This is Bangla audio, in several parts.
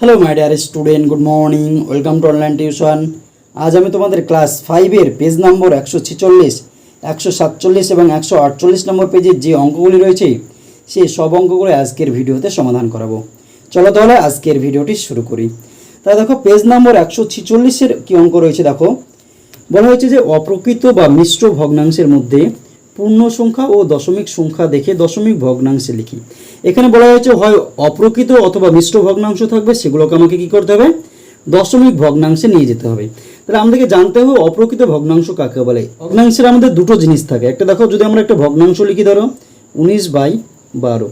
Hello my dear student good morning welcome to online tuition আজ আমি তোমাদের ক্লাস ফাইভের পেজ নম্বর একশো ছেচল্লিশ, একশো সাতচল্লিশ এবং একশো আটচল্লিশ নম্বর পেজের যে অঙ্কগুলি রয়েছে সেই সব অঙ্কগুলো আজকের ভিডিওতে সমাধান করাবো। চলো তাহলে আজকের ভিডিওটি শুরু করি। তাই দেখো পেজ নম্বর একশো ছেচল্লিশের কী অঙ্ক রয়েছে দেখো? বলা হয়েছে যে অপ্রকৃত বা মিশ্র ভগ্নাংশের মধ্যে পূর্ণ সংখ্যা ও দশমিক সংখ্যা দেখে দশমিক ভগ্নাংশে লিখি। এখানে বলা হয়েছে, হয় অপ্রকৃত অথবা মিশ্র ভগ্নাংশ থাকবে, সেগুলোকে আমাকে কি করতে হবে? দশমিক ভগ্নাংশে নিয়ে যেতে হবে। তাহলে আমাদেরকে জানতে হবে অপ্রকৃত ভগ্নাংশ কাকে বলে। ভগ্নাংশের আমাদের দুটো জিনিস থাকে। একটা দেখো, যদি আমরা একটা ভগ্নাংশ লিখি, ধরো, উনিশ বাই বারো।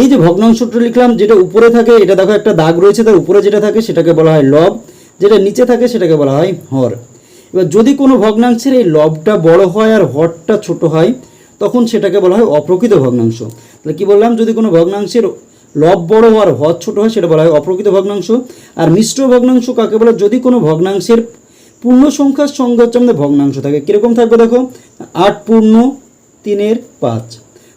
এই যে ভগ্নাংশটা লিখলাম, যেটা উপরে থাকে, এটা দেখো একটা দাগ রয়েছে, তার উপরে যেটা থাকে, সেটাকে বলা হয় লব। যেটা নিচে থাকে, সেটাকে বলা হয় হর। এবার যদি কোনো ভগ্নাংশের এই লবটা বড় হয় আর হরটা ছোট হয়, তখন সেটাকে বলা হয় অপ্রকৃত ভগ্নাংশ। তাহলে কি বললাম? যদি কোনো ভগ্নাংশের লব বড় আর হর ছোট হয়, সেটা বলা হয় অপ্রকৃত ভগ্নাংশ। আর মিশ্র ভগ্নাংশ কাকে বলে? যদি কোনো ভগ্নাংশের পূর্ণ সংখ্যার সঙ্গে হচ্ছে আমাদের ভগ্নাংশ থাকে, কীরকম থাকবে দেখো? আট পূর্ণ তিনের পাঁচ।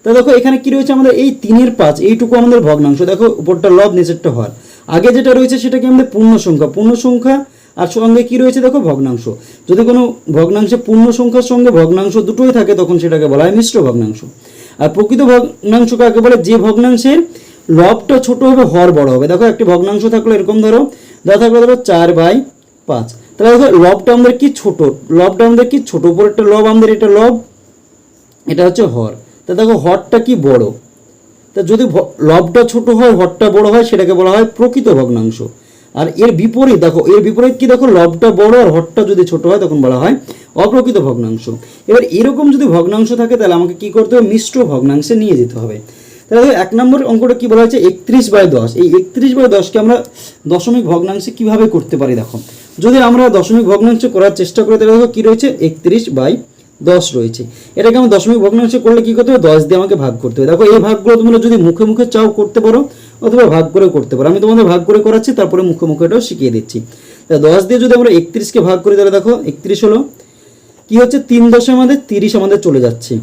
তা দেখো, এখানে কি রয়েছে আমাদের? এই তিনের পাঁচ, এইটুকু আমাদের ভগ্নাংশ। দেখো, উপরটা লব, নিচেরটা হর। আগে যেটা রয়েছে সেটা কি আমাদের পূর্ণ সংখ্যা। পূর্ণ সংখ্যা আর সঙ্গে কি রয়েছে দেখো? ভগ্নাংশ। যদি কোনো ভগ্নাংশে পূর্ণ সংখ্যার সঙ্গে ভগ্নাংশ দুটোই থাকে, তখন সেটাকে বলা হয় মিশ্র ভগ্নাংশ। আর প্রকৃত ভগ্নাংশ কাকে বলে যে ভগ্নাংশের লবটা ছোট হবে, হর বড় হবে। দেখো, একটি ভগ্নাংশ থাকল এরকম ধরো, দেওয়া থাকল ধরো চার বাই পাঁচ। তাহলে দেখো, লবটা আমাদের কি ছোট? লবটা আমাদের কি ছোট? উপরেরটা লব, আমাদের এটা লব, এটা হচ্ছে হর। তা দেখো, হরটা কি বড়? তা যদি লবটা ছোট হয়, হরটা বড় হয়, সেটাকে বলা হয় প্রকৃত ভগ্নাংশ। আর এর বিপরীত, দেখো, এর বিপরীত কি? দেখো লবটা বড় আর হরটা যদি ছোট হয়, তখন বলা হয় অপ্রকৃত ভগ্নাংশ। এবার এরকম যদি ভগ্নাংশ থাকে, তাহলে আমাকে কি করতে হবে? মিশ্র ভগ্নাংশে নিয়ে যেতে হবে। তাহলে দেখো, এক নম্বর অঙ্কটা কি বলা হয়েছে? একত্রিশ বাই দশ। এই একত্রিশ বাই দশকে আমরা দশমিক ভগ্নাংশে কীভাবে করতে পারি, দেখো? যদি আমরা দশমিক ভগ্নাংশ করার চেষ্টা করি, তাহলে দেখো, কি রয়েছে? একত্রিশ বাই দশ রয়েছে। এটাকে আমি দশমিক ভগ্নাংশ করলে কি করতে হবে? দশ দিয়ে আমাকে ভাগ করতে হবে। দেখো, এই ভাগগুলো তোমরা যদি মুখে মুখে চাও করতে পারো অথবা ভাগ করে করতে পারো। আমি তোমাদের ভাগ করে করাচ্ছি, তারপরে মুখে মুখে এটাও শিখিয়ে দিচ্ছি। তা দশ দিয়ে যদি আমরা একত্রিশকে ভাগ করি, তাহলে দেখো, একত্রিশ হলো, কি হচ্ছে? তিন দশে আমাদের তিরিশ আমাদের চলে যাচ্ছে।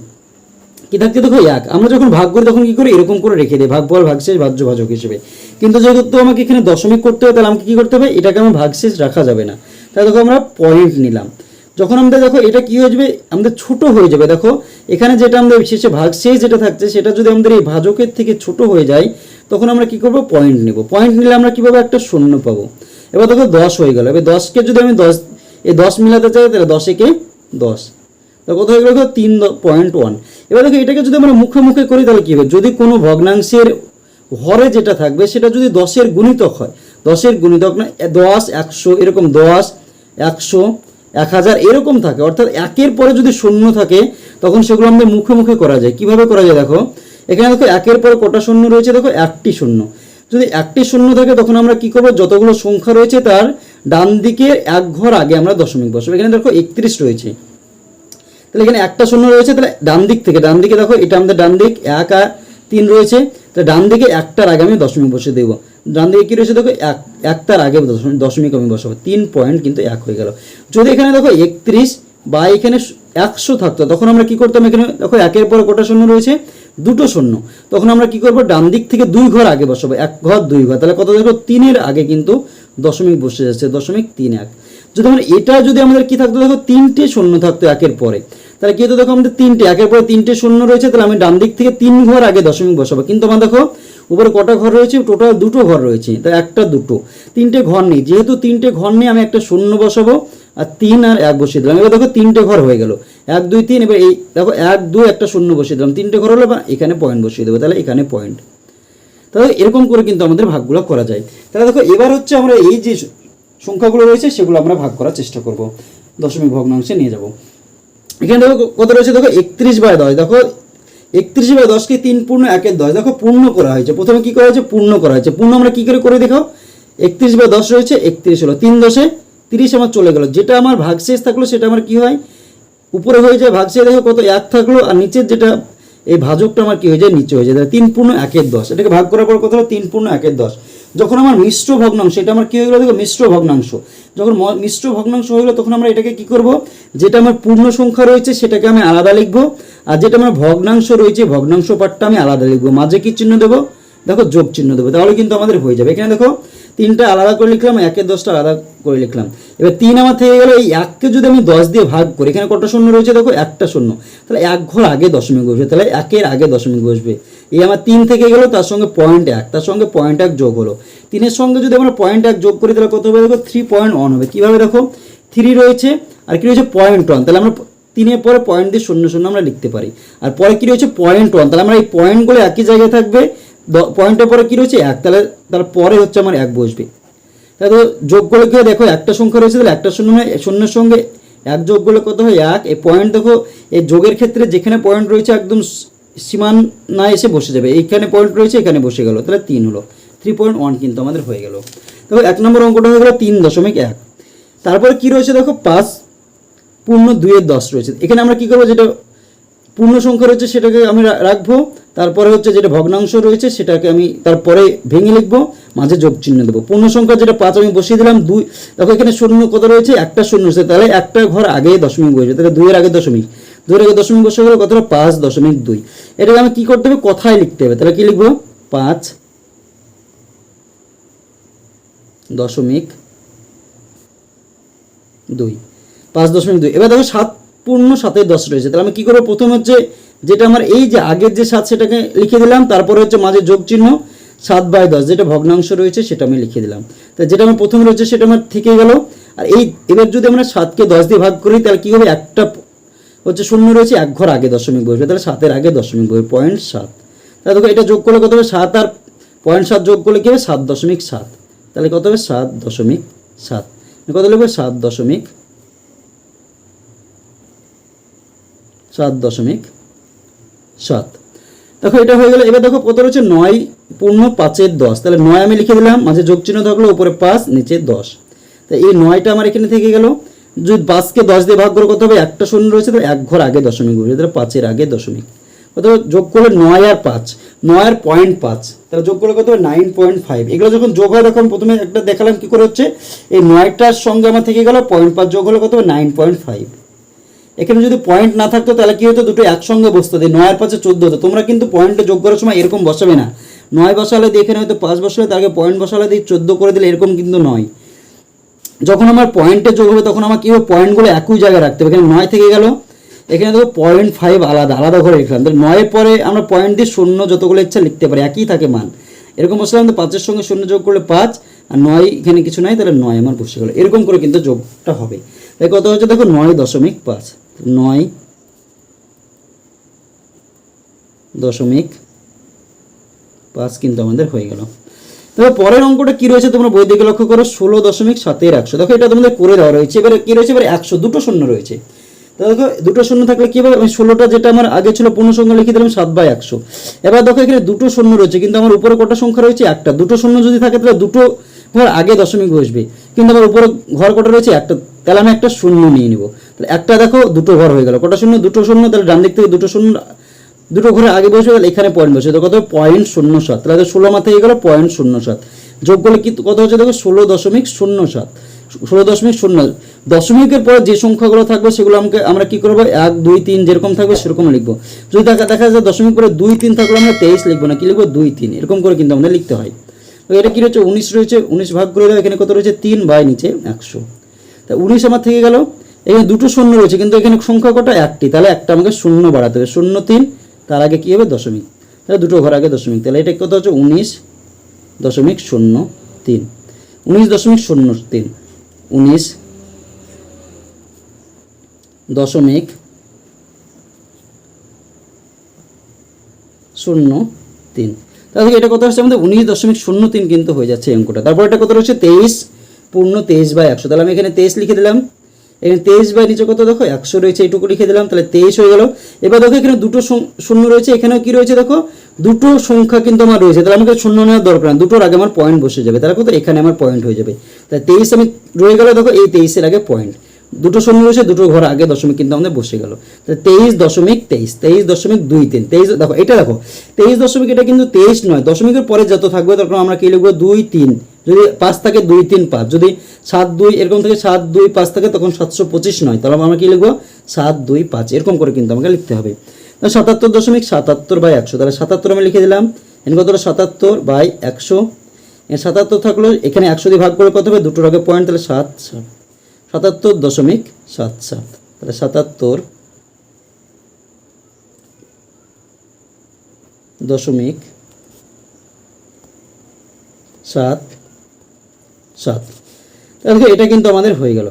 কি থাকছে? দেখো, এক। আমরা যখন ভাগ করি, তখন কি করি? এরকম করে রেখে দিই, ভাগ পর ভাগশেষ ভাজ্য ভাজক হিসেবে। কিন্তু যেহেতু আমাকে এখানে দশমিক করতে হবে তাহলে আমাকে কি করতে হবে? এটাকে আমার ভাগশেষ রাখা যাবে না। তাহলে দেখো, আমরা পয়েন্ট নিলাম। যখন আমাদের দেখো, এটা কি হয়ে যাবে? আমাদের ছোট হয়ে যাবে। দেখো, এখানে যেটা আমাদের শেষে ভাগশেষ যেটা থাকছে, সেটা যদি আমাদের এই ভাজকের থেকে ছোট হয়ে যায়, তখন আমরা কি করব? পয়েন্ট নেব। পয়েন্ট নিলে আমরা কীভাবে একটা শূন্য পাবো? এবার দেখো, দশ হয়ে গেল। এবার দশকে যদি আমি দশ, এই দশ মিলাতে চাই, তাহলে দশে কে দশ। তো কত হয়ে গেল তিন পয়েন্ট ওয়ান এবার দেখো, এটাকে যদি আমরা মুখে মুখে করি, তাহলে কী হবে? যদি কোনো ভগ্নাংশের হরে যেটা থাকবে, সেটা যদি দশের গুণিতক হয়, দশের গুণিতক না দশ, একশো, এরকম দশ, একশো এক হাজার এরকম থাকে, অর্থাৎ একের পরে যদি শূন্য থাকে, তখন সেগুলো আমাদের মুখে মুখে করা যায়। কীভাবে করা যায় দেখো? এখানে দেখো একের পরে কটা শূন্য রয়েছে? দেখো একটি শূন্য। যদি একটি শূন্য থাকে, তখন আমরা কি করব? যতগুলো সংখ্যা রয়েছে তার ডান দিকে এক ঘর আগে আমরা দশমিক বসাবো। এখানে দেখো একত্রিশ রয়েছে। তাহলে এখানে একটা শূন্য রয়েছে, তাহলে ডান দিক থেকে, ডান দিকে দেখো, এটা আমাদের ডান দিক, এক আর তিন রয়েছে। তাহলে ডান দিকে একটার আগে আমি দশমিক বসে দেবো। ডান দিকে কী রয়েছে দেখো? এক, একটার আগে দশমিক দশমিক আমি বসাবো। তিন পয়েন্ট কিন্তু এক হয়ে গেল। যদি এখানে দেখো একত্রিশ বা এখানে একশো থাকতো, তখন আমরা কি করতাম এখানে? দেখো একের পরে কটা শূন্য রয়েছে? দুটো শূন্য। তখন আমরা কি করব? ডান দিক থেকে দুই ঘর আগে বসাবো। এক ঘর, দুই ঘর। তাহলে কত দেখো? তিনের আগে কিন্তু দশমিক বসে যাচ্ছে, দশমিক তিন এক। যদি আমরা, এটা যদি আমাদের কি থাকতো দেখো? তিনটে শূন্য থাকতো একের পরে। তাহলে কি হতো? দেখো আমাদের তিনটে, একের পরে তিনটে শূন্য রয়েছে, তাহলে আমি ডান দিক থেকে তিন ঘর আগে দশমিক বসাবো। কিন্তু আমার দেখো, উপরে কটা ঘর রয়েছে? টোটাল দুটো ঘর রয়েছে তাই একটা দুটো। তিনটে ঘর নেই, যেহেতু তিনটে ঘর নেই আমি একটা শূন্য বসাবো, আর তিন আর এক বসিয়ে দিলাম। এবার দেখো, তিনটে ঘর হয়ে গেল। এক, দুই, তিন, এবার এই দেখো, এক, দুই, একটা শূন্য বসিয়ে দিলাম। তিনটে ঘর হলো বা এখানে পয়েন্ট বসিয়ে দেবো, তাহলে এখানে পয়েন্ট তাহলে এরকম করে কিন্তু আমাদের ভাগগুলো করা যায়। তাহলে দেখো, এবার হচ্ছে আমরা এই যে সংখ্যাগুলো রয়েছে, সেগুলো আমরা ভাগ করার চেষ্টা করব। দশমিক ভগ্নাংশে নিয়ে যাব। এখানে দেখো কত রয়েছে? দেখো একত্রিশ বাই দশ। দেখো একত্রিশ বাই দশকে তিন পূর্ণ একের দশ। দেখো পূর্ণ করা হয়েছে। প্রথমে কি করা হয়েছে? পূর্ণ করা হয়েছে। পূর্ণ আমরা কি করে করে দেখাও? একত্রিশ বাই দশ রয়েছে, একত্রিশ হলো। তিন দশে তিরিশ আমার চলে গেল। যেটা আমার ভাগশেষ থাকল, সেটা আমার কি হয়? উপরে হয়ে যায় ভাগশেষ। দেখো কত এক থাকল আর নিচের যেটা এই ভাজকটা আমার কি হয়ে যায়? নিচে হয়ে যায়। তিন পূর্ণ একের দশ। এটাকে ভাগ করার পর কত হলো? তিন পূর্ণ একের দশ। যখন আমার মিশ্র ভগ্নাংশ, এটা আমার কি হয়ে গেলো দেখো? মিশ্র ভগ্নাংশ। যখন মিশ্র ভগ্নাংশ হয়ে তখন আমরা এটাকে কি করব? যেটা আমার পূর্ণ সংখ্যা রয়েছে, সেটাকে আমি আলাদা লিখব। আর যেটা আমার ভগ্নাংশ রয়েছে, ভগ্নাংশ পাঠটা আমি আলাদা লিখব। মাঝে কি চিহ্ন দেবো? দেখো যোগ চিহ্ন দেবো। তাহলে কিন্তু আমাদের হয়ে যাবে। এখানে দেখো তিনটা আলাদা করে লিখলাম একের দশটা আলাদা করে লিখলাম। এবার তিন আমার থেকে গেল, এই এককে যদি আমি দশ দিয়ে ভাগ করি, এখানে কটা শূন্য রয়েছে দেখো, একটা শূন্য। তাহলে এক ঘর আগে দশমিক বসবে, তাহলে একের আগে দশমিক বসবে। এই আমার তিন থেকে গেলো, তার সঙ্গে পয়েন্ট এক, তার সঙ্গে পয়েন্ট এক যোগ হলো। তিনের সঙ্গে যদি আমরা পয়েন্ট এক যোগ করি, তাহলে কত হবে দেখো থ্রি পয়েন্ট ওয়ান হবে। কীভাবে দেখো? থ্রি রয়েছে, আর কি রয়েছে পয়েন্ট ওয়ান তাহলে আমরা তিনের পরে পয়েন্ট দিয়ে শূন্য শূন্য আমরা লিখতে পারি। আর পরে কী রয়েছে পয়েন্ট ওয়ান তাহলে আমরা এই পয়েন্টগুলো একই জায়গায় থাকবে পয়েন্টের পরে কী রয়েছে? এক, তাহলে তার পরে হচ্ছে আমার এক বসবে। তাহলে যোগ করলে কি দেখো, একটা সংখ্যা রয়েছে, তাহলে একটা শূন্য শূন্যের সঙ্গে এক যোগ করলে কত হয়? এক। এই পয়েন্ট দেখো, এই যোগের ক্ষেত্রে যেখানে পয়েন্ট রয়েছে, একদম সীমান না এসে বসে যাবে। এইখানে পয়েন্ট রয়েছে, এখানে বসে গেল। তাহলে তিন হলো। থ্রি পয়েন্ট ওয়ান কিন্তু আমাদের হয়ে গেল। দেখো, এক নম্বর অঙ্কটা হয়ে গেল তিন দশমিক এক। তারপরে কী রয়েছে দেখো? পাঁচ পূর্ণ দুইয়ের দশ রয়েছে। এখানে আমরা কী করব? যেটা পূর্ণ সংখ্যা রয়েছে, সেটাকে আমি রাখব। তারপরে হচ্ছে যেটা ভগ্নাংশ রয়েছে, সেটাকে আমি তারপরে ভেঙে লিখব, মাঝে যোগ চিহ্ন দেবো। পূর্ণ সংখ্যা যেটা পাঁচ আমি বসিয়ে দিলাম, দুই, দেখো এখানে শূন্য কত রয়েছে? একটা শূন্য রয়েছে। তাহলে একটা ঘর আগে দশমিক বসবে তাহলে দুইয়ের আগে দশমিক। দুইয়ের আগে দশমিক বসে গেলে কতটা? পাঁচ দশমিক দুই। এটাকে আমি কি করতে হবে? কথায় লিখতে হবে? তাহলে কি লিখব? পাঁচ দশমিক দুই। পাঁচ দশমিক দুই। এবার দেখো সাত পূর্ণ সাতের দশ রয়েছে। তাহলে আমি কী করব? প্রথম হচ্ছে যেটা আমার এই যে আগের যে সাত সেটাকে লিখে দিলাম, তারপরে হচ্ছে মাঝে যোগ চিহ্ন, সাত বাই দশ, যেটা ভগ্নাংশ রয়েছে সেটা আমি লিখে দিলাম। তা যেটা আমার প্রথমে রয়েছে সেটা আমার থেকে গেল। আর এই এবার যদি আমরা সাতকে দশ দিয়ে ভাগ করি, তাহলে কী হবে? একটা হচ্ছে শূন্য রয়েছে, এক ঘর আগে দশমিক বসবে তাহলে সাতের আগে দশমিক বসবে পয়েন্ট সাত। তাহলে দেখো, এটা যোগ করলে কত হবে? সাত আর পয়েন্ট সাত যোগ করলে কী হবে? সাত দশমিক সাত। তাহলে কত হবে? সাত দশমিক সাত। কত লিখবে? সাত দশমিক সাত দশমিক সাত। দেখো, এটা হয়ে গেল। এবার দেখো, কত রয়েছে? নয় পূর্ণ পাঁচের দশ। তাহলে নয় আমি লিখে দিলাম, মাঝে যোগ চিহ্ন থাকল, উপরে পাঁচ, নিচে দশ। তা এই নয়টা আমার এখানে থেকে গেল। যদি পাঁচকে দশ দিয়ে ভাগ করে, কত হবে? একটা শূন্য রয়েছে, তাহলে এক ঘর আগে দশমিক বসবে তাহলে পাঁচের আগে দশমিক। কত? যোগ করলে নয় আর পাঁচ। নয় আর পয়েন্ট পাঁচ। তাহলে যোগ করলে কত হবে? নাইন পয়েন্ট ফাইভ এগুলো যখন যোগ হয়, তখন প্রথমে একটা দেখালাম কী করে হচ্ছে? এই নয়টার সঙ্গে আমার থেকে গেল পয়েন্ট পাঁচ যোগ হলে কত হবে? নাইন পয়েন্ট ফাইভ এখানে যদি পয়েন্ট না থাকতো, তাহলে কি হতো? দুটো একসঙ্গে বসতো। দিয়ে নয়ের পাশে চোদ্দ হতো। তোমরা কিন্তু পয়েন্টে যোগ করার সময় এরকম বসাবে না। নয় বসালে দিয়ে এখানে হয়তো পাঁচ বসালে আগে পয়েন্ট বসালে দিয়ে চোদ্দ করে দিলে এরকম কিন্তু নয়। যখন আমার পয়েন্টে যোগ হবে, তখন আমার কী হবে পয়েন্টগুলো একই জায়গায় রাখতে হবে। এখানে নয় থেকে গেল। এখানে দেখো পয়েন্ট ফাইভ আলাদা আলাদা করে লিখলাম তাহলে নয়ের পরে আমরা পয়েন্ট দিয়ে শূন্য যতগুলো ইচ্ছা লিখতে পারি, একই থাকে মান। এরকম বসলাম তো পাঁচের সঙ্গে শূন্য যোগ করলে পাঁচ, আর নয় এখানে কিছু নাই, তাহলে নয় আমার বসে গেলো। এরকম করে কিন্তু যোগটা হবে। তাই কত হচ্ছে, দেখো নয় দশমিক পাঁচ। নয় দশমিক পাঁচ কিন্তু আমাদের হয়ে গেল। তবে পরের অঙ্কটা কি রয়েছে তোমরা বই দিকে লক্ষ্য করো? ষোলো দশমিক সাতের একশো। দেখো এটা তোমাদের করে দেওয়া রয়েছে। এবারে কি রয়েছে? এবারে একশো, দুটো শূন্য রয়েছে। দেখো, দুটো শূন্য থাকলে কি হবে? আমি ষোলোটা যেটা আমার আগে ছিল পূর্ণ সংখ্যা লিখে দিলাম সাত বাই একশো। এবার দেখো এখানে দুটো শূন্য রয়েছে, কিন্তু আমার উপরে কটা সংখ্যা রয়েছে? একটা। দুটো শূন্য যদি থাকে তাহলে দুটো ঘর আগে দশমিক বসবে। কিন্তু আমার উপরে ঘর কটা রয়েছে? একটা। তাহলে আমি একটা শূন্য নিয়ে নিব। তাহলে একটা দেখো, দুটো ঘর হয়ে গেল। কটা শূন্য? দুটো শূন্য, তাহলে ডান দিক থেকে দুটো শূন্য, দুটো ঘরে আগে বসে তাহলে এখানে পয়েন্ট বসে কত পয়েন্ট শূন্য সাত। তাহলে ষোলো মাথায় গেলো পয়েন্ট শূন্য সাত। যোগ করলে কি, কত হচ্ছে দেখো, ষোলো দশমিক শূন্য সাত। ষোলো দশমিক শূন্য। দশমিকের পরে যে সংখ্যাগুলো থাকবে, সেগুলো আমাকে, আমরা কি করব? এক, দুই, তিন যেরকম থাকবে সেরকম লিখব। যদি দেখা দেখা যায় দশমিক পরে দুই, তিন থাকলে, আমরা তেইশ লিখব না, কি লিখব? দুই, তিন। এরকম করে কিন্তু আমাদের লিখতে হয়। এটা কি রয়েছে? উনিশ রয়েছে, উনিশ ভাগ করে এখানে কত রয়েছে? তিন বাই নিচে একশো। তা উনিশ আমার থেকে গেল এখানে দুটো শূন্য রয়েছে, কিন্তু এখানে সংখ্যা কটা? একটি। তাহলে একটা আমাকে শূন্য বাড়াতে হবে। শূন্য তিন, তার আগে কী হবে? দশমিক। তাহলে দুটো ঘর আগে দশমিক। তাহলে এটা কত হচ্ছে? উনিশ দশমিক শূন্য তিন। উনিশ দশমিক শূন্য তিন। উনিশ দশমিক শূন্য তিন। তাহলে এটা কত হচ্ছে? আমাদের উনিশ দশমিক শূন্য তিন কিন্তু হয়ে যাচ্ছে এই অঙ্কটা। তারপর এটা কত রয়েছে? তেইশ পূর্ণ তেইশ বাই একশো। তাহলে আমি এখানে তেইশ লিখে দিলাম। এখানে তেইশ বাই নিচে কত দেখো? একশো রয়েছে, এইটুকু লিখে দিলাম, তাহলে তেইশ হয়ে গেল। এবার দেখো এখানে দুটো শূন্য- রয়েছে, এখানেও কি রয়েছে দেখো? দুটো সংখ্যা কিন্তু আমার রয়েছে, তাহলে আমাকে শূন্য নেওয়ার দরকার না দুটোর আগে আমার পয়েন্ট বসে যাবে, তাহলে কত? এখানে আমার পয়েন্ট হয়ে যাবে। তাহলে তেইশ আমি রয়ে গেল দেখো, এই তেইশের আগে পয়েন্ট দুটো শূন্য রয়েছে, দুটো ঘর আগে দশমিক কিন্তু আমাদের বসে গেল। তাহলে তেইশ দশমিক তেইশ তেইশ দশমিক দুই তিন, তেইশ দেখো, এটা দেখো, তেইশ দশমিক এটা কিন্তু তেইশ নয়, দশমিকের পরে যত থাকবে তখন আমরা কি লিখব? দুই তিন। যদি পাঁচ থাকে দুই, তিন, পাঁচ। যদি সাত, দুই, এরকম থেকে সাত, দুই, পাঁচ থাকে, তখন সাতশো পঁচিশ নয়। তাহলে আমরা কি লিখব? সাত, দুই, পাঁচ। এরকম করে কিন্তু আমাকে লিখতে হবে। সাতাত্তর দশমিক সাতাত্তর বাই একশো। তাহলে সাতাত্তর আমি লিখে দিলাম। এখানে কত সাতাত্তর বাই একশো। সাতাত্তর থাকল, এখানে একশো দিয়ে ভাগ করে কত হবে? দুটোর আগে পয়েন্ট তাহলে সাত সাত। সাতাত্তর দশমিক সাত সাত। তাহলে সাতাত্তর দশমিক সাত সাত তাহলে এটা কিন্তু আমাদের হয়ে গেল।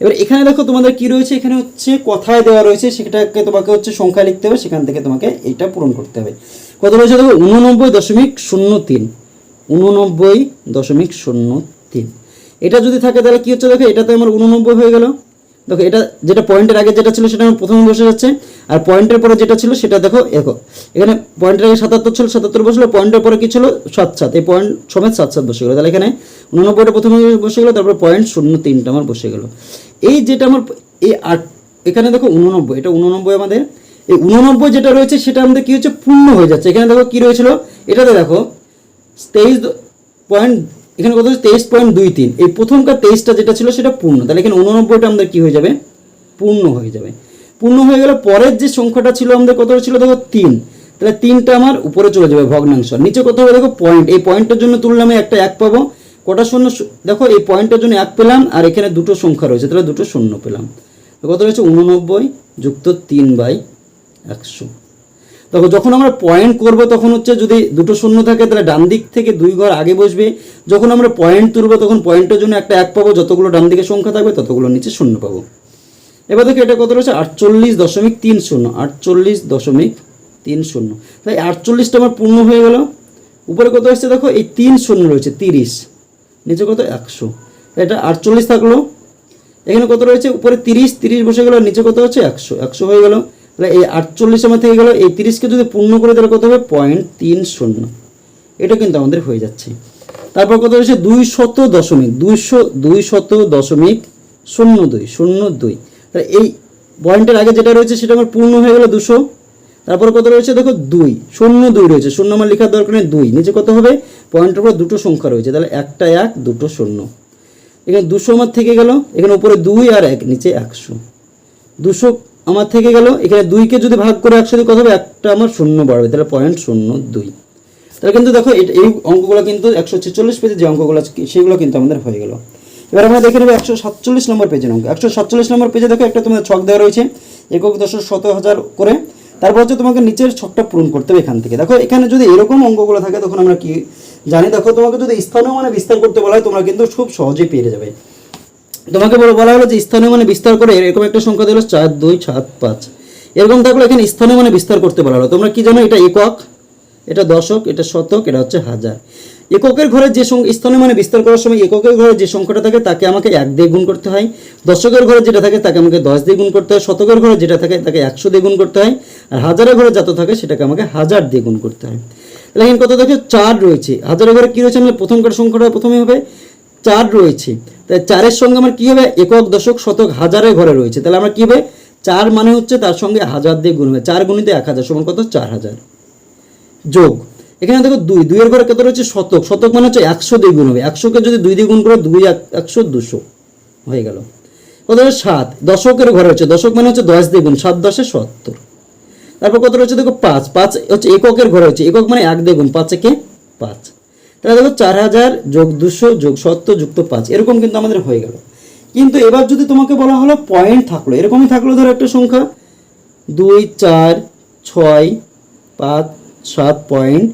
এবার এখানে দেখো তোমাদের কি রয়েছে? এখানে হচ্ছে কথায় দেওয়া রয়েছে, সেটাকে তোমাকে হচ্ছে সংখ্যা লিখতে হবে, সেখান থেকে তোমাকে এটা পূরণ করতে হবে। কত রয়েছে দেখো উননব্বই দশমিক শূন্য তিন উননব্বই দশমিক শূন্য তিন। এটা যদি থাকে তাহলে কি হচ্ছে দেখো? এটাতে আমার উননব্বই হয়ে গেল। দেখো, এটা যেটা পয়েন্টের আগে যেটা ছিল সেটা আমার প্রথমে বসে যাচ্ছে, আর পয়েন্টের পরে যেটা ছিল সেটা দেখো দেখো, এখানে পয়েন্টের আগে সাতাত্তর ছিল, সাতাত্তর বসল পয়েন্টের পরে কি ছিল? সাত সাত, এই পয়েন্ট সমেত সাত সাত বসে গেলো। তাহলে এখানে উননব্বইটা প্রথমে বসে গেলো, তারপরে পয়েন্ট শূন্য তিনটা আমার বসে গেলো। এই যেটা আমার, এই আট এখানে দেখো উননব্বই, এটা উননব্বই আমাদের। এই উননব্বই যেটা রয়েছে সেটা আমাদের কী হচ্ছে? পূর্ণ হয়ে যাচ্ছে। এখানে দেখো কী রয়েছিল? এটাতে দেখো, তেইশ পয়েন্ট এখানে কত হচ্ছে তেইশ পয়েন্ট দুই তিন। এই প্রথমকার তেইশটা যেটা ছিল সেটা পূর্ণ। তাহলে এখানে উননব্বইটা আমাদের কী হয়ে যাবে? পূর্ণ হয়ে যাবে। পূর্ণ হয়ে গেলে পরের যে সংখ্যাটা ছিল আমাদের কত ছিল? দেখো তিন। তাহলে তিনটা আমার উপরে চলে যাবে, ভগ্নাংশ। নিচে কত হবে, দেখো পয়েন্ট এই পয়েন্টের জন্য তুললে আমি একটা এক পাবো। কটা শূন্য? দেখো এই পয়েন্টের জন্য এক পেলাম, আর এখানে দুটো সংখ্যা রয়েছে, তাহলে দুটো শূন্য পেলাম। কত রয়েছে? উননব্বই যুক্ত তিন বাই একশো। দেখো, যখন আমরা পয়েন্ট করব, তখন হচ্ছে যদি দুটো শূন্য থাকে, তাহলে ডান দিক থেকে দুই ঘর আগে বসবে। যখন আমরা পয়েন্ট তুলবো, তখন পয়েন্টের জন্য একটা এক পাবো, যতগুলো ডান দিকে সংখ্যা থাকবে ততগুলো নিচে শূন্য পাবো। এবার দেখো, এটা কত রয়েছে? আটচল্লিশ দশমিক তিন শূন্য, আটচল্লিশ দশমিক তিন শূন্য। তাই আটচল্লিশটা আমার পূর্ণ হয়ে গেল। উপরে কত এসছে দেখো? এই তিন শূন্য রয়েছে, তিরিশ। নিচে কত? একশো। এটা আটচল্লিশ থাকল। এখানে কত রয়েছে? উপরে তিরিশ তিরিশ বসে গেল নিচে কত হচ্ছে? একশো। একশো হয়ে গেল। তাহলে এই আটচল্লিশ আমার থেকে গেল, এই তিরিশকে যদি পূর্ণ করে তাহলে কত হবে? পয়েন্ট তিন শূন্য। এটা কিন্তু আমাদের হয়ে যাচ্ছে। তারপর কত রয়েছে দুই শত দশমিক দুইশো দুই শত দশমিক শূন্য দুই শূন্য দুই। তাহলে এই পয়েন্টের আগে যেটা রয়েছে সেটা আমার পূর্ণ হয়ে গেল দুশো। তারপর কত রয়েছে? দেখো দুই, শূন্য দুই রয়েছে, শূন্য আমার লেখার দরকার নেই, দুই। নিচে কত হবে? পয়েন্টের উপর দুটো সংখ্যা রয়েছে, তাহলে একটা এক, দুটো শূন্য। এখানে দুশো আমার থেকে গেল, এখানে উপরে দুই আর এক, নিচে একশো। দুশো আমার থেকে গেল, এখানে দুইকে যদি ভাগ করে একশো দিয়ে কত হবে? একটা আমার শূন্য বাড়বে, তাহলে পয়েন্ট শূন্য দুই। তাহলে কিন্তু দেখো এই অঙ্কগুলো কিন্তু একশো ছেচল্লিশ পেজে যে অঙ্কগুলো সেগুলো কিন্তু আমাদের হয়ে গেল। এবার আমরা দেখে নেব একশো সাতচল্লিশ নম্বর পেজের অঙ্ক। একশো সাতচল্লিশ নম্বর পেজে দেখো, একটা তোমাদের ছক দেওয়া রয়েছে, একক দশক শত হাজার করে। তারপর হচ্ছে তোমাকে নিচের ছকটা পূরণ করতে হবে এখান থেকে। দেখো, এখানে যদি এরকম অঙ্কগুলো থাকে, তখন আমরা কি জানি? দেখো, তোমাকে যদি স্থানীয় মানে বিস্তার করতে বলা হয়, তোমরা কিন্তু খুব সহজেই পেরে যাবে। তোমাকে বলা বলা হলো যে স্থানীয় মানে বিস্তার করে এরকম একটা সংখ্যা দিল চার, দুই, সাত, পাঁচ। এরকম থাকলে এখানে স্থানীয় মানে বিস্তার করতে বলা হলো। তোমরা কি জানো এটা একক? এটা দশক, এটা শতক, এটা হচ্ছে হাজার। এককের ঘরে যে স্থানীয় মানে বিস্তার করার সময় এককের ঘরে যে সংখ্যাটা থাকে তাকে আমাকে এক দিয়ে গুণ করতে হয়। দশকের ঘরে যেটা থাকে তাকে আমাকে দশ দিয়ে গুণ করতে হয়। শতকের ঘরে যেটা থাকে তাকে একশো দিয়ে গুণ করতে হয়। আর হাজারের ঘরে যত থাকে সেটাকে আমাকে হাজার দিয়ে গুণ করতে হয়। তাহলে এখানে কত দেখো? চার রয়েছে। হাজারের ঘরে কী রয়েছে? মানে প্রথমকার সংখ্যাটা প্রথমে হবে। চার রয়েছে। তাই চারের সঙ্গে আমার কি হবে? একক, দশক, শতক, হাজারের ঘরে রয়েছে। তাহলে আমার কি হবে? চার মানে হচ্ছে তার সঙ্গে হাজার দিয়ে গুণ হবে। চার গুণিতে এক হাজার সমান কত? চার হাজার। যোগ। এখানে দেখো দুই। দুইয়ের ঘরে কত রয়েছে? শতক। শতক মানে হচ্ছে একশো দিয়ে গুণ হবে। একশোকে যদি দুই দিয়ে গুণ করো, দুই এক- একশো, দুশো। হয়ে গেল। কত সাত। দশকের ঘরে হচ্ছে দশক মানে হচ্ছে দশ দিয়ে গুণ। সাত দশে সত্তর। তারপর কত রয়েছে? দেখো পাঁচ। পাঁচ হচ্ছে এককের ঘরে হচ্ছে একক মানে এক দিয়ে গুণ। পাঁচ একে পাঁচ। তাহলে দেখো চার হাজার যোগ দুশো যোগ সত্তর যুক্ত পাঁচ, এরকম কিন্তু আমাদের হয়ে গেল। কিন্তু এবার যদি তোমাকে বলা হলো পয়েন্ট থাকল, এরকমই থাকল ধরো একটা সংখ্যা। দুই, চার, ছয়, পাঁচ, সাত পয়েন্ট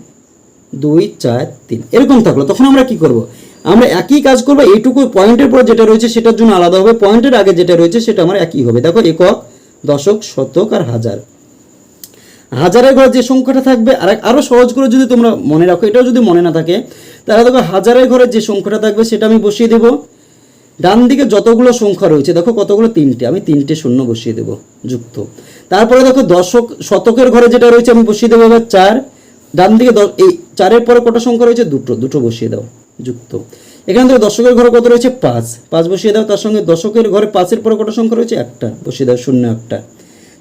দুই, চার, তিন, এরকম থাকল। তখন আমরা কি করব? আমরা একই কাজ করব, এইটুকু পয়েন্টের পর যেটা রয়েছে সেটার জন্য আলাদা হবে। পয়েন্টের আগে যেটা রয়েছে সেটা আমার একই হবে। দেখো একক, দশক, শতক আর হাজার। হাজারের ঘরে যে সংখ্যাটা থাকবে আর আরও সহজ করে যদি তোমরা মনে রাখো, এটাও যদি মনে না থাকে, তাহলে দেখো হাজারের ঘরে যে সংখ্যাটা থাকবে, সেটা আমি বসিয়ে দেবো। ডান দিকে যতগুলো সংখ্যা রয়েছে, দেখো কতগুলো? তিনটে। আমি তিনটে শূন্য বসিয়ে দেবো, যুক্ত। তারপরে দেখো দশক, শতকের ঘরে যেটা রয়েছে, আমি বসিয়ে দেবো এবার চার। ডান দিকে এই চারের পরে কটা সংখ্যা রয়েছে? দুটো। দুটো বসিয়ে দাও, যুক্ত। এখানে দেখো দশকের ঘরে কত রয়েছে? পাঁচ। পাঁচ বসিয়ে দাও, তার সঙ্গে দশকের ঘরে পাঁচের পরে কটা সংখ্যা রয়েছে? একটা। বসিয়ে দাও, শূন্য একটা।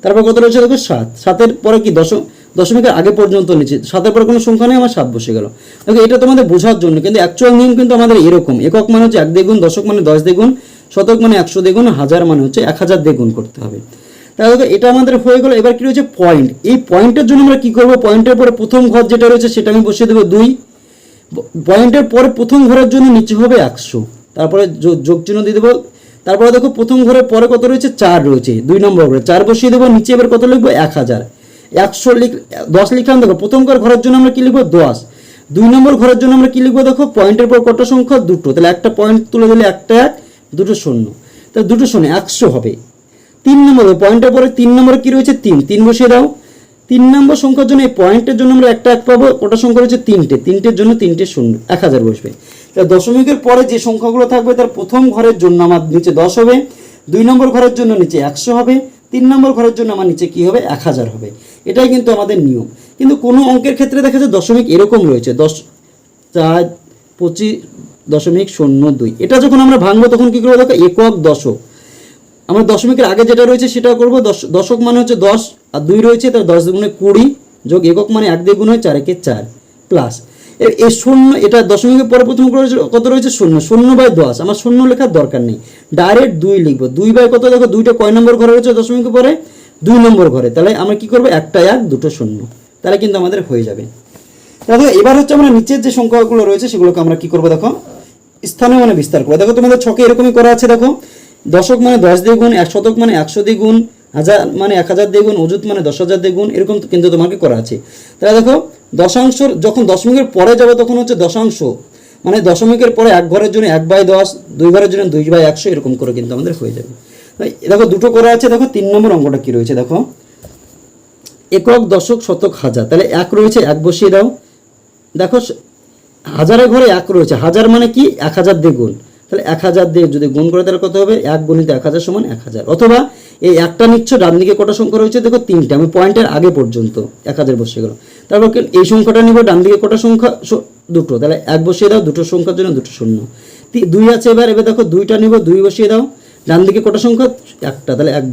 তারপর কত রয়েছে দেখো? সাত। সাতের পরে কি? দশম দশমিকের আগে পর্যন্ত নিচে। সাতের পরে কোনো সংখ্যা নেই আমার সাত বসে গেল। দেখো, এটা তোমাদের বোঝার জন্য, কিন্তু অ্যাকচুয়াল নিয়ম কিন্তু আমাদের এরকম। একক মানে হচ্ছে এক দ্বিগুণ, দশক মানে দশ দ্বিগুণ, শতক মানে একশো দ্বিগুণ হাজার মানে হচ্ছে এক হাজার দ্বিগুণ করতে হবে। তাহলে দেখো, এটা আমাদের হয়ে গেলো। এবার কি রয়েছে? পয়েন্ট এই পয়েন্টের জন্য আমরা কী করব? পয়েন্টের পরে প্রথম ঘর যেটা রয়েছে, সেটা আমি বসিয়ে দেবো দুই। পয়েন্টের পরে প্রথম ঘরের জন্য নিচে হবে একশো। তারপরে যোগ- যোগ চিহ্ন দিয়ে দেবো তারপরে দেখো প্রথম ঘরের পরে কত রয়েছে? চার রয়েছে। দুই নম্বর ঘরে। চার বসিয়ে দেবো, নিচে এবার কত লিখব? এক হাজার। একশো লিখ, দশ লিখলাম দেখো। প্রথমকার ঘরের জন্য আমরা কি লিখব? দশ। দুই নম্বর ঘরের জন্য আমরা কি লিখব? দেখো, পয়েন্টের পর কত সংখ্যা? দুটো। তাহলে একটা পয়েন্ট তুলে দিলে একটা এক, দুটো শূন্য। তাহলে দুটো শূন্য, একশো হবে। তিন নম্বর, পয়েন্টের পরে তিন নম্বরে কি রয়েছে? তিন। তিন বসিয়ে দাও। তিন নম্বর সংখ্যার জন্য এই পয়েন্টের জন্য আমরা একটা এক পাবো ওটা সংখ্যা রয়েছে? তিনটে। তিনটের জন্য তিনটে শূন্য, এক হাজার বসবে। তাহলে দশমিকের পরে যে সংখ্যাগুলো থাকবে, তার প্রথম ঘরের জন্য আমার নিচে দশ হবে, দুই নম্বর ঘরের জন্য নিচে একশো হবে, তিন নম্বর ঘরের জন্য আমার নিচে কি হবে? এক হাজার হবে। এটাই কিন্তু আমাদের নিয়ম। কিন্তু কোনো অঙ্কের ক্ষেত্রে দেখা যায় দশমিক এরকম রয়েছে, দশ, চার, পঁচিশ, দশমিক শূন্য দুই। এটা যখন আমরা ভাঙবো, তখন কী করব? দেখো, একক দশক। আমরা দশমিকের আগে যেটা রয়েছে সেটা করব, দশ, দশক মানে হচ্ছে দশ আর দুই রয়েছে তার দশ দুগুণে কুড়ি যোগ একক মানে এক দিয়ে গুণ হয় চার একে চার প্লাস এর এই শূন্য, এটা দশমিকের পরে প্রথম কত রয়েছে? শূন্য। শূন্য বাই দশ। আমার শূন্য লেখার দরকার নেই। ডাইরেক্ট দুই লিখব। দুই বাই কত দেখো? দুইটা কয় নম্বর ঘরে রয়েছে দশমিকের পরে? দুই নম্বর ঘরে। তাহলে আমরা কি করব? একটা এক, দুটো শূন্য। তাহলে কিন্তু আমাদের হয়ে যাবে। দেখো, এবার হচ্ছে আমরা নিচের যে সংখ্যাগুলো রয়েছে সেগুলোকে আমরা কি করব দেখো? স্থানে মানে বিস্তার করব। দেখো, তোমাদের ছকে এরকমই করা আছে, দেখো। দশক মানে দশ দিয়ে গুণ এক শতক মানে একশো দিয়ে গুণ হাজার মানে এক হাজার দিয়ে গুণ অযুত মানে দশ হাজার দিয়ে গুণ এরকম কিন্তু তোমাকে করা আছে। তাহলে দেখো, দশাংশর যখন দশমিকের পরে যাবে তখন হচ্ছে দশাংশ। মানে দশমিকের পরে এক ঘরের জন্য এক বাই দশ, দুই ঘরের জন্য দুই বাই একশো, এরকম করে কিন্তু আমাদের হয়ে যাবে। দেখো, দুটো করা আছে, দেখো, তিন নম্বর অঙ্কটা কি রয়েছে, দেখো। একক দশক শতক হাজার, তাহলে এক রয়েছে, এক বসিয়ে দাও। দেখো, হাজারের ঘরে এক রয়েছে, হাজার মানে কি? এক হাজার দিয়ে গুণ তাহলে এক হাজার দিয়ে যদি গুণ করে তাহলে কত হবে? এক গুণিত এক হাজার সমান এক হাজার। অথবা এই একটা নিচ্ছ, ডান দিকে কটা সংখ্যা রয়েছে? দেখো তিনটে। আমি পয়েন্টের আগে পর্যন্ত এক হাজার বসিয়ে গেল তারপর এই সংখ্যাটা নিব, ডান দিকে কটা সংখ্যা? দুটো। তাহলে এক বসিয়ে দাও, দুটো সংখ্যার জন্য দুটো শূন্য। দুই আছে এবার এবার দেখো দুইটা নিব, দুই বসিয়ে দাও। ডান দিকে কটা সংখ্যা? একটা। তাহলে এক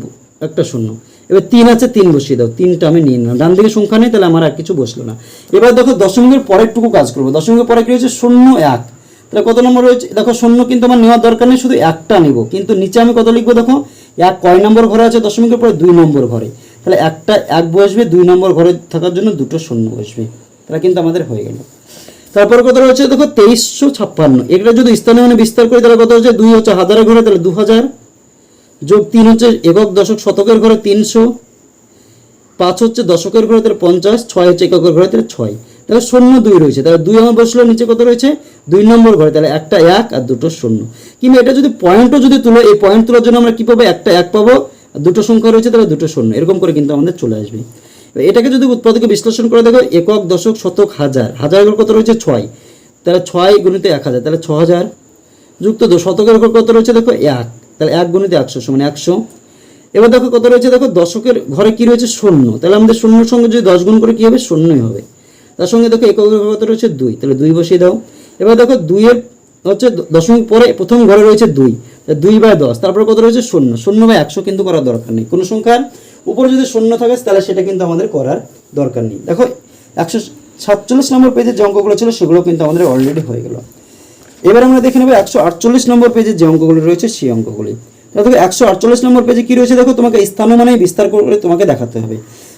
একটা শূন্য। এবার তিন আছে, তিন বসিয়ে দাও। তিনটা আমি নিয়ে নিলাম। ডান দিকে সংখ্যা নেই, তাহলে আমার আর কিছু বসল না। এবার দেখো দশমিকের পরেরটুকু কাজ করব। দশমিকের পরে কি হয়েছে? শূন্য এক। তাহলে কত নম্বর রয়েছে? দেখো, শূন্য কিন্তু আমার নেওয়ার দরকার নেই, শুধু একটা নিব। কিন্তু নিচে আমি কত লিখব দেখো? এক কয় নম্বর ঘরে আছে, দশমিকের পরে দুই নম্বর ঘরে। তাহলে একটা এক বসবে, দুই নম্বর ঘরে থাকার জন্য দুটো শূন্য বসবে। তাহলে কিন্তু আমাদের হয়ে গেল। তারপর কত রয়েছে? দেখো, তেইশশো ছাপ্পান্ন। এটা যদি স্থানীয় মানে বিস্তার করি, তাহলে কত হচ্ছে? দুই হচ্ছে হাজারের ঘরে, তাহলে দু হাজার যোগ তিন হচ্ছে একক দশক শতকের ঘরে তিনশো। পাঁচ হচ্ছে দশকের ঘরে তাহলে পঞ্চাশ, ছয় হচ্ছে এককের ঘরে তাহলে ছয়। তাহলে শূন্য দুই রয়েছে। তাহলে দুই আমার বসল, নিচে কত রয়েছে? দুই নম্বর ঘরে। তাহলে একটা এক আর দুটো শূন্য। কিন্তু এটা যদি পয়েন্টও যদি তুলো, এই পয়েন্ট তোলার জন্য আমরা কী পাবো? একটা এক পাবো। আর দুটো সংখ্যা রয়েছে, তাহলে দুটো শূন্য। এরকম করে কিন্তু আমাদের চলে আসবে। এটাকে যদি উৎপাদকে বিশ্লেষণ করে দেখো, একক, দশক, শতক, হাজার। হাজার ঘর কত রয়েছে? ছয়। তাহলে ছয় গুণিত এক হাজার। তাহলে ছ হাজার। যুক্ত শতকের উপর কত রয়েছে? দেখো, এক। তাহলে এক গুণিত একশো সমান একশো। এবার দেখো কত রয়েছে? দেখো দশকের ঘরে কি রয়েছে? শূন্য। তাহলে আমাদের শূন্যর সঙ্গে যদি দশ গুণ করে কি হবে? শূন্যই হবে। তার সঙ্গে দেখো ঘরে কত রয়েছে দুই। তাহলে দুই বসিয়ে দাও। এবার দেখো দুইয়ের হচ্ছে দশমিক পরে প্রথম ঘরে রয়েছে দুই। দুই বাই দশ। তারপরে কত রয়েছে? শূন্য। শূন্য বাই একশো কিন্তু করার দরকার নেই। কোনো সংখ্যার উপরে যদি শূন্য থাকে, তাহলে সেটা কিন্তু আমাদের করার দরকার নেই। দেখো একশো সাতচল্লিশ নম্বর পেজের যে অঙ্কগুলো ছিল, সেগুলো কিন্তু আমাদের অলরেডি হয়ে গেল। এবার আমরা দেখে নেব একশো আটচল্লিশ নম্বর পেজে যে অঙ্কগুলি রয়েছে, সেই অঙ্কগুলি। তাহলে একশো আটচল্লিশ নম্বর পেজে কি রয়েছে? দেখো তোমাকে স্থানীয় মানে বিস্তার করে তোমাকে দেখাতে হবে।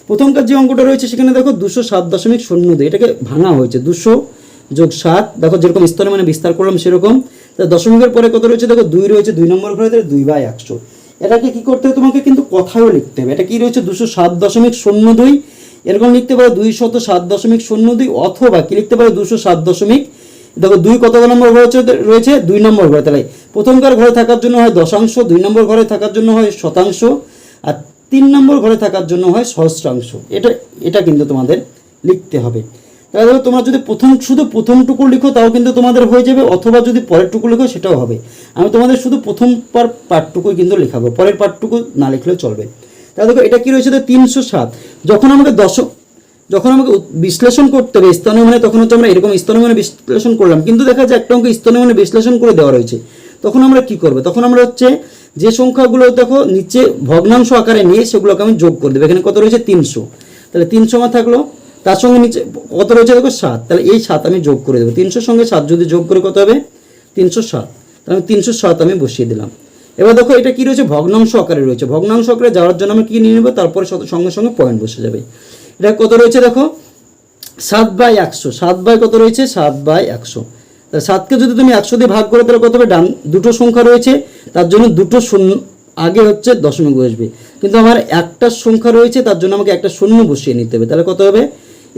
প্রথমকার যে অঙ্কটা রয়েছে, সেখানে দেখো দুশো সাত দশমিক শূন্য দুই। এটাকে ভাঙা হয়েছে। দুশো যোগ সাত, দেখো যেরকম স্তরে মানে বিস্তার করলাম সেরকম। দশমিকের পরে কত রয়েছে? দেখো দুই রয়েছে দুই নম্বর ঘরে তাহলে দুই বাই একশো। এটাকে কি করতে হবে তোমাকে কিন্তু কথায়ও লিখতে হবে। এটা কি রয়েছে? দুশো সাত দশমিক শূন্য দুই। এরকম লিখতে পারো দুই শত সাত দশমিক শূন্য দুই, অথবা কি লিখতে পারো? দুশো সাত দশমিক দেখো দুই কত নম্বর ঘরে রয়েছে? দুই নম্বর ঘরে। তাহলে প্রথমকার ঘরে থাকার জন্য হয় দশাংশ, দুই নম্বর ঘরে থাকার জন্য হয় শতাংশ, আর তিন নম্বর ঘরে থাকার জন্য হয় সহস্রাংশ। এটা এটা কিন্তু তোমাদের লিখতে হবে। তাহলে দেখো তোমরা যদি প্রথম শুধু প্রথমটুকু লিখো, তাও কিন্তু তোমাদের হয়ে যাবে, অথবা যদি পরের টুকু লিখো, সেটাও হবে। আমি তোমাদের শুধু প্রথম পার পার্টটুকুই কিন্তু লেখাবো, পরের পার্টটুকু না লিখলেও চলবে। তাহলে দেখো এটা কি রয়েছে? তিনশো সাত। যখন আমাকে দশক যখন আমাকে বিশ্লেষণ করতে হবে স্থানীয় মানে তখন হচ্ছে আমরা এরকম স্থানীয় মানে বিশ্লেষণ করলাম, কিন্তু দেখা যায় একটা অঙ্ক মানে বিশ্লেষণ করে দেওয়া রয়েছে। তখন আমরা কি করব? তখন আমরা হচ্ছে যে সংখ্যাগুলো দেখো, নিচে ভগ্নাংশ আকারে নিয়ে সেগুলোকে আমি যোগ করে দেবো। এখানে কত রয়েছে? তিনশো। তাহলে তিনশো আমার থাকল, তার সঙ্গে নিচে কত রয়েছে দেখো? সাত। তাহলে এই সাত আমি যোগ করে দেবো। তিনশোর সঙ্গে সাত যদি যোগ করে কত হবে? তিনশো সাত। তাহলে আমি তিনশো সাত আমি বসিয়ে দিলাম। এবার দেখো, এটা কি রয়েছে? ভগ্নাংশ আকারে রয়েছে। ভগ্নাংশ আকারে যাওয়ার জন্য আমি কি নিয়ে নেব? তারপরে সঙ্গে সঙ্গে পয়েন্ট বসে যাবে। এটা কত রয়েছে দেখো? সাত বাই একশো। সাত বাই কত রয়েছে? সাত বাই একশো। তা সাতকে যদি তুমি একশো দিয়ে ভাগ করো তাহলে কত হবে? ডান দুটো সংখ্যা রয়েছে। তার জন্য দুটো শূন্য, আগে হচ্ছে দশমিক বসবে। কিন্তু আমার একটা সংখ্যা রয়েছে, তার জন্য আমাকে একটা শূন্য বসিয়ে নিতে হবে। তাহলে কত হবে?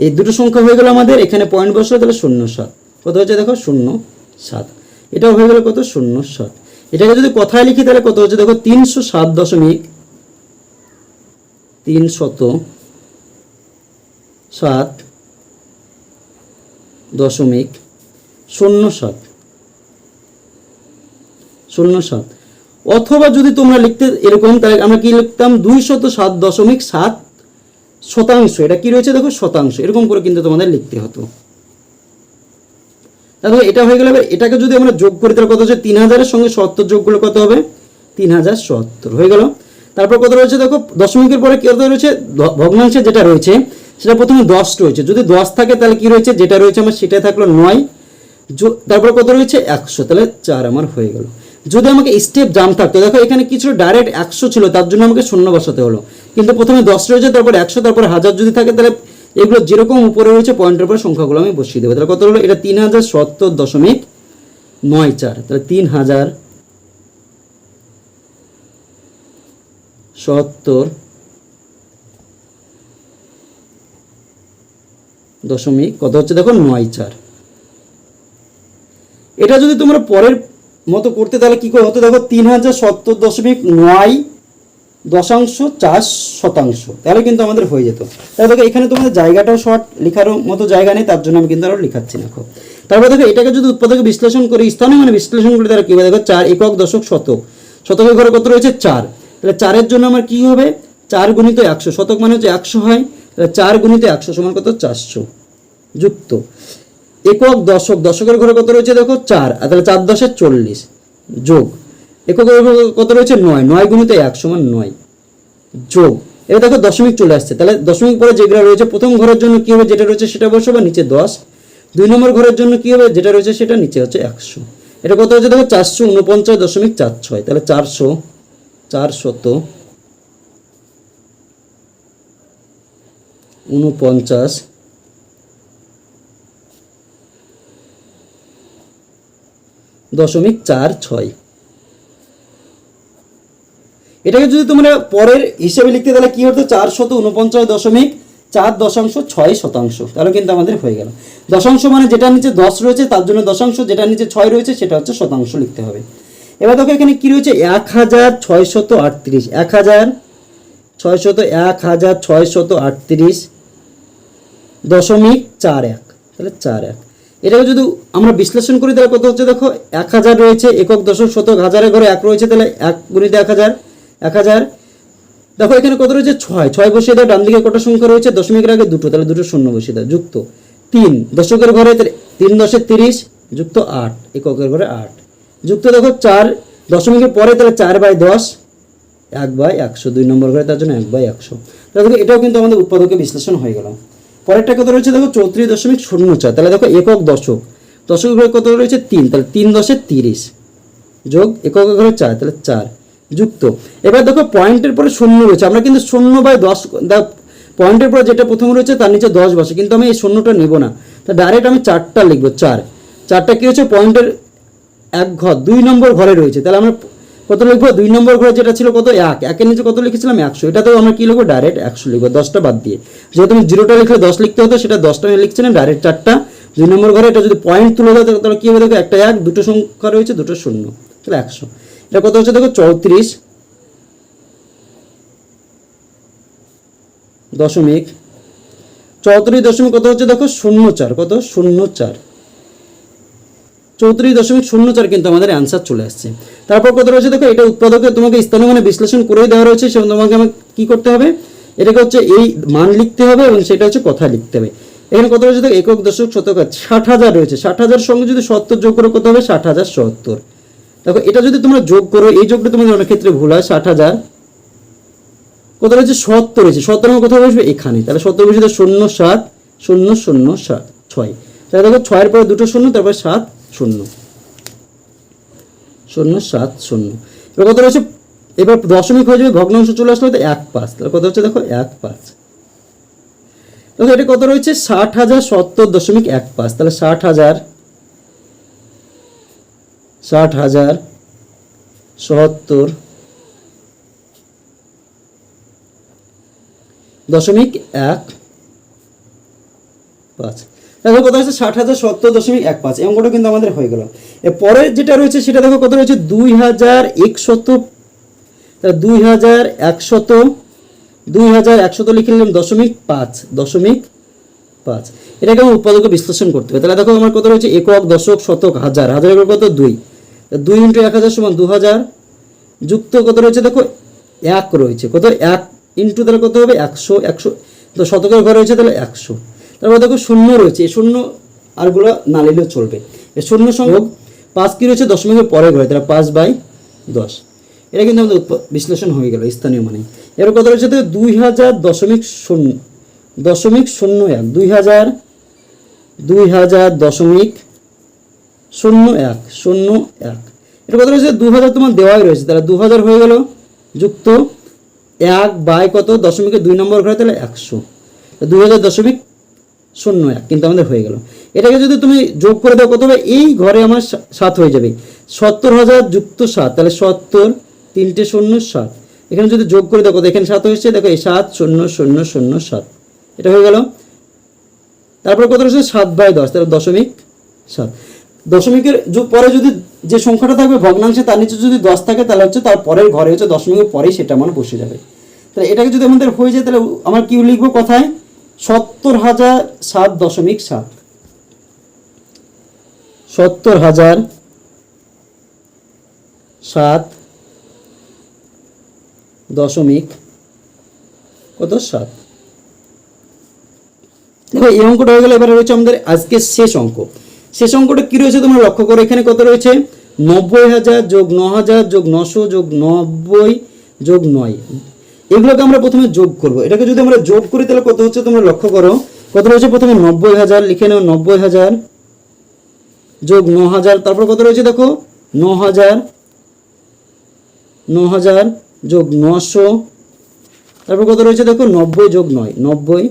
এই দুটো সংখ্যা হয়ে গেল আমাদের। এখানে পয়েন্ট বসল, তাহলে শূন্য সাত। কত হচ্ছে দেখো? শূন্য সাত। এটাও হয়ে গেল কত? শূন্য সাত। এটাকে যদি কথায় লিখি, তাহলে কত হচ্ছে? দেখো, তিনশো সাত দশমিক তিন শত সাত দশমিক শূন্য সাত। শূন্য সাত। অথবা যদি তোমরা লিখতে এরকম, তাহলে আমরা কি লিখতাম? দুই শত সাত দশমিক সাত শতাংশ। এটা কি রয়েছে? দেখো, শতাংশ। এরকম করে কিন্তু তোমাদের লিখতে হতো। তাহলে এটা হয়ে গেলে এটাকে যদি আমরা যোগ করি, তাহলে কত হচ্ছে? তিন হাজারের সঙ্গে সত্তর যোগ করলে কত হবে? তিন হাজার সত্তর। হয়ে গেল। তারপর কত রয়েছে? দেখো, দশমিকের পরে কত রয়েছে? ভগ্নাংশে যেটা রয়েছে সেটা প্রথমে দশ রয়েছে। যদি দশ থাকে, তাহলে কি রয়েছে? যেটা রয়েছে আমার সেটা থাকল নয়। তারপর কত রয়েছে? একশো। তাহলে চার আমার হয়ে গেল। যদি আমাকে স্টেপ জাম থাকতো, দেখো এখানে কিছু ডাইরেক্ট একশো ছিল, তার জন্য আমাকে শূন্য বসাতে হলো। কিন্তু প্রথমে দশ রয়েছে, তারপর একশো, তারপর হাজার যদি থাকে, তাহলে এগুলো যেরকম উপরে রয়েছে পয়েন্টের উপরে সংখ্যাগুলো আমি বসিয়ে দেবো। তাহলে কত হলো? এটা তিন হাজার সত্তর দশমিক নয় চার। তাহলে তিন হাজার সত্তর দশমিক কত হচ্ছে দেখো নয় চার। এটা যদি তোমরা পরের মতো করতে, তাহলে কি করে হতো? দেখো তিন হাজার সত্তর দশমিক নয় দশাংশ চার শতাংশ। তাহলে কিন্তু আমাদের হয়ে যেত। তাহলে দেখো এখানে তোমাদের জায়গাটাও শর্ট, লেখারও মতো জায়গা নেই, তার জন্য আমি কিন্তু আরও লেখাচ্ছি না তারপর দেখো এটাকে যদি উৎপাদকে বিশ্লেষণ করি, স্থানীয় মানে বিশ্লেষণ করি তাহলে কী হবে? দেখো চার একক দশক শতক। শতকের ঘরে কত রয়েছে? চার। তাহলে চারের জন্য আমার কি হবে? চার গুণিত একশো। শতক মানে হচ্ছে একশো হয়। চার গুণিত একশো সমান কত? চারশো। যুক্ত। একক দশক, দশকের ঘরে কত রয়েছে দেখো? চার। আর তাহলে চার দশের চল্লিশ। যোগ। এককের ঘরে কত রয়েছে? নয়। নয় গুণিত এক সমান নয়। যোগ। এবার দেখো দশমিক চলে আসছে। তাহলে দশমিক পরে যেগুলো রয়েছে, প্রথম ঘরের জন্য কী হবে? যেটা রয়েছে সেটা বসবে নিচে দশ। দুই নম্বর ঘরের জন্য কী হবে? যেটা রয়েছে সেটা নিচে হচ্ছে একশো। এটা কত হচ্ছে? দেখো চারশো উনপঞ্চাশ দশমিক চার ছয়। তাহলে চারশো, চারশত উনপঞ্চাশ দশমিক চার ছয়। এটাকে যদি তোমরা পরের হিসেবে লিখতে, তাহলে কি হতো? চার শত উনপঞ্চাশ দশমিক চার দশাংশ ছয় শতাংশ। তাহলে কিন্তু আমাদের হয়ে গেল। দশাংশ মানে যেটা নিচে দশ রয়েছে, তার জন্য দশাংশ যেটা নিচে ছয় রয়েছে, সেটা হচ্ছে শতাংশ লিখতে হবে। এবার দেখো এখানে কি রয়েছে? এক হাজার ছয় শত আটত্রিশ। এক হাজার ছয় শত এক হাজার ছয় শত আটত্রিশ। দশমিক চার এক, তাহলে চার এক। এটাকে যদি আমরা বিশ্লেষণ করি, তাহলে কত হচ্ছে দেখো? এক হাজার রয়েছে, একক দশক শতক হাজারের ঘরে এক রয়েছে, তাহলে এক গুণিত এক হাজার এক হাজার। দেখো, এখানে কত রয়েছে? ছয়। ছয় বসিয়ে দাও, ডান দিকে কটা সংখ্যা রয়েছে? দশমিকের আগে দুটো, তাহলে দুটো শূন্য বসিয়ে দাও, যুক্ত। তিন, দশকের ঘরে তিন দশে তিরিশ, যুক্ত আট, এককের ঘরে আট। যুক্ত দেখো, চার, দশমিকের পরে তাহলে চার বাই দশ, এক বাই একশো। দুই নম্বর ঘরে তার জন্য এক বাই একশো। তাহলে দেখো, এটাও কিন্তু আমাদের উৎপাদকে বিশ্লেষণ হয়ে গেল। পরেরটা কত রয়েছে, দেখো চৌত্রিশ দশমিক শূন্য চার, তাহলে দেখো একক দশক। দশকের ঘরে কত রয়েছে? তিন, তাহলে তিন দশে তিরিশ। যোগ একক ঘরে চার, তাহলে চার। যুক্ত। এবার দেখো পয়েন্টের পরে শূন্য রয়েছে, আমরা কিন্তু শূন্য বাই দশ পয়েন্টের পরে যেটা প্রথম রয়েছে, তার নিচে দশ বসে, কিন্তু আমি এই শূন্যটা নেব না। তা ডাইরেক্ট আমি চারটা লিখব, চার। চারটা কী হচ্ছে? পয়েন্টের এক ঘর, দুই নম্বর ঘরে রয়েছে। তাহলে আমরা কত লিখব? দুই নম্বর ঘরে যেটা ছিল কত? এক। একের নিচে কত লিখেছিলাম? একশো। এটাতেও আমরা কি লিখব? ডাইরেক্ট একশো লিখব। দশটা বাদ দিয়ে। যেহেতু তুমি জিরোটা লিখলে দশ লিখতে হতো, সেটা দশটা আমি লিখছি না ডাইরেক্ট চারটা। দুই নম্বর ঘরে এটা যদি পয়েন্ট তুলে দাও তাহলে কী হবে? দেখো, একটা এক, দুটো সংখ্যা রয়েছে, দুটো শূন্য। তাহলে একশো। এটা কত হচ্ছে? দেখো, চৌত্রিশ। দশমিক। চৌত্রিশ দশমিক কত হচ্ছে? দেখো, শূন্য চার। কত? শূন্য চার। চৌত্রিশ দশমিক শূন্য চার কিন্তু আমাদের অ্যান্সার চলে আসছে। তারপর কত রয়েছে, দেখো, এটা উৎপাদকে তোমাকে স্থানীয় মানে বিশ্লেষণ করেই দেওয়া রয়েছে সেটা তোমাকে আমাকে কি করতে হবে? এটাকে হচ্ছে এই মান লিখতে হবে এবং সেটা হচ্ছে কথা লিখতে হবে। এখানে কত রয়েছে, দেখো, একক দশক শতক ষাট হাজার রয়েছে। ষাট হাজার সঙ্গে যদি সত্তর যোগ করে, কত হবে? ষাট হাজার সত্তর। দেখো, এটা যদি তোমরা যোগ করো, এই যোগটা তোমাদের অনেক ক্ষেত্রে ভুল হয়, ষাট হাজার। কত রয়েছে, সত্তর রয়েছে। সত্তর আমার কোথায় বসবে? এখানে। তাহলে সত্তর বসে শূন্য সাত, শূন্য শূন্য সাত, ছয়। তাহলে দেখো, ছয়ের পরে দুটো শূন্য, তারপর সাত শূন্য। শূন্য, সাত, শূন্য। এবার কত রয়েছে? এবার দশমিক হয়ে যাবে ভগ্নাংশ চলে আসলে তো এক পাঁচ। তাহলে কত হচ্ছে দেখো? এক পাঁচ। দেখো, এটা কত রয়েছে? ষাট হাজার সত্তর দশমিক এক পাঁচ। তাহলে ষাট হাজার ষাট হাজার সত্তর দশমিক এক পাঁচ। দেখো কত হচ্ছে ষাট হাজার সত্তর দশমিক এক পাঁচ। অঙ্কটা কিন্তু আমাদের হয়ে গেল। পরে যেটা রয়েছে, সেটা দেখো কত রয়েছে? দুই হাজার একশত দুই হাজার একশত দুই হাজার একশত লিখে নিলাম দশমিক পাঁচ দশমিক পাঁচ। এটাকে আমার উৎপাদক বিশ্লেষণ করতে হবে। তাহলে দেখো আমার কত রয়েছে? একক, দশক, শতক, হাজার। হাজার একক কত? দুই। দুই ইন্টু এক হাজার সমান দু হাজার যুক্ত কত রয়েছে? দেখো, এক রয়েছে। কত? এক ইন্টু তাহলে কত হবে? একশো একশো তো শতকের ঘর রয়েছে তাহলে একশো। তারপর দেখো শূন্য রয়েছে, এই শূন্য আরগুলো না নিলেও চলবে। এই শূন্য সংখ্যক পাঁচ কি রয়েছে? দশমিকের পরে ঘরে তাহলে পাঁচ বাই দশ। এটা কিন্তু আমাদের বিশ্লেষণ হয়ে গেল, স্থানীয় মানে। এর কথা রয়েছে দুই হাজার দশমিক শূন্য দশমিক শূন্য এক, দুই হাজার দুই হাজার দশমিক শূন্য এক শূন্য এক। এটা কথা রয়েছে দু হাজার তোমার দেওয়াই রয়েছে, তাহলে দু হাজার হয়ে গেল, যুক্ত এক বাই কত? দশমিকের দুই নম্বর ঘরে তাহলে একশো। দুই হাজার দশমিক শূন্য এক, কিন্তু আমাদের হয়ে গেল। এটাকে যদি তুমি যোগ করে দাও, কত হবে? এই ঘরে আমার সাত হয়ে যাবে। সত্তর হাজার যুক্ত সাত, তাহলে সত্তর তিনটে শূন্য সাত। এখানে যদি যোগ করে কত? এখানে সাত হয়েছে, দেখো, এই সাত শূন্য শূন্য শূন্য সাত। এটা হয়ে গেল। তারপরে কত রয়েছে? সাত বাই দশ, তাহলে দশমিক সাত। দশমিকের পরে যদি যে সংখ্যাটা থাকবে, ভগ্নাংশে তার নিচে যদি দশ থাকে, তাহলে হচ্ছে তার পরের ঘরে হচ্ছে দশমিকের পরেই সেটা আমার বসে যাবে। তাহলে এটাকে যদি আমাদের হয়ে যায়, তাহলে আমার কি লিখব কথায়? সত্তর হাজার সাত দশমিক সাত। সত্তর হাজার সাত দশমিক কত সাত? দেখো, এই অঙ্কটা হয়ে গেলে, এবারে রয়েছে আমাদের আজকের শেষ অঙ্ক। শেষ অঙ্কটা কী রয়েছে তোমরা লক্ষ্য করো, এখানে কত রয়েছে? নব্বই হাজার যোগ ন হাজার যোগ নশো যোগ নব্বই যোগ নয়। এগুলোকে আমরা প্রথমে যোগ করব। এটাকে যদি আমরা যোগ করি, তাহলে কত হচ্ছে তোমরা লক্ষ্য করো? কত রয়েছে? প্রথমে নব্বই হাজার, লিখে নাও নব্বই হাজার যোগ ন হাজার তারপর কত রয়েছে দেখো? ন হাজার ন হাজার যোগ নশো। তারপর কত রয়েছে দেখো? নব্বই যোগ নয়, নব্বই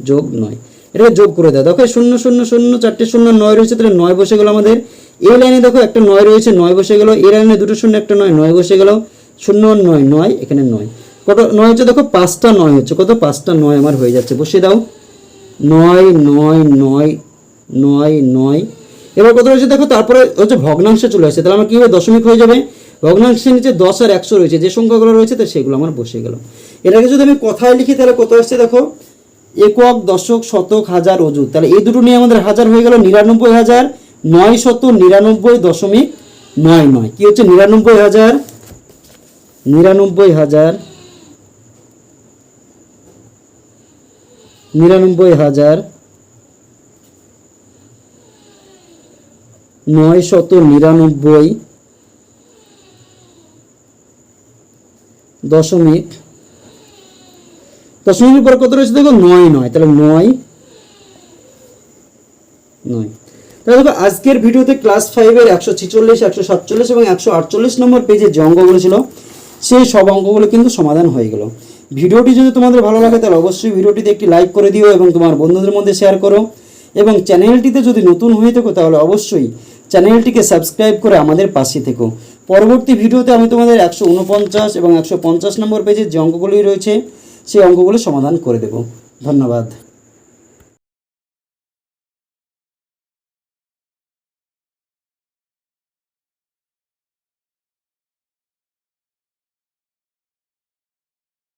যোগ নয়। এটাকে যোগ করে দাও। দেখো, শূন্য শূন্য শূন্য, চারটে শূন্য, নয় রয়েছে, তাহলে নয় বসে গেল আমাদের। এই লাইনে দেখো, একটা নয় রয়েছে, নয় বসে গেল। এই লাইনে দুটো শূন্য, একটা নয় নয় বসে গেল। শূন্য, নয় নয়, এখানে নয়। কত নয় হচ্ছে দেখো পাঁচটা নয় হচ্ছে, কত? পাঁচটা নয় আমার হয়ে যাচ্ছে। বসিয়ে দাও। নয় নয় নয় নয় নয়। এবার কত রয়েছে দেখো? তারপরে হচ্ছে ভগ্নাংশে চলে আসছে। তাহলে আমার কী হবে দশমিক হয়ে যাবে। ভগ্নাংশের নিচে দশ আর একশো রয়েছে। যে সংখ্যাগুলো রয়েছে, তো সেগুলো আমার বসে গেল। এটাকে যদি আমি কথায় লিখি, তাহলে কত আসছে দেখো? একক, দশক, শতক, হাজার অজু তাহলে এই দুটো নিয়ে আমাদের হাজার হয়ে গেল নিরানব্বই হাজার, নয় শত নিরানব্বই দশমিক নয় নয়। কী হচ্ছে? নিরানব্বই হাজার নিরানব্বই হাজার নিরানব্বই হাজার নয় শত নিরানব্বই দশমিক দশমিকের পরে কত রয়েছে দেখো নয় নয়। তাহলে নয় নয়। তাহলে দেখো, আজকের ভিডিওতে ক্লাস ফাইভের একশো ছিচল্লিশ, একশো সাতচল্লিশ এবং একশো আটচল্লিশ নম্বর পেজে যে অঙ্কগুলো ছিল, সেই সব অঙ্কগুলো কিন্তু সমাধান হয়ে গেল। ভিডিওটি যদি তোমাদের ভালো লাগে, তাহলে অবশ্যই ভিডিওটিতে একটি লাইক করে দিও এবং তোমার বন্ধুদের মধ্যে শেয়ার করো। এবং চ্যানেলটিতে যদি নতুন হয়ে থাকো, তাহলে অবশ্যই চ্যানেলটিকে সাবস্ক্রাইব করে আমাদের পাশে থেকো। পরবর্তী ভিডিওতে আমি তোমাদের একশো উনপঞ্চাশ এবং একশো পঞ্চাশ নম্বর পেজের যে অঙ্কগুলি রয়েছে, সেই অঙ্কগুলো সমাধান করে দেব। ধন্যবাদ।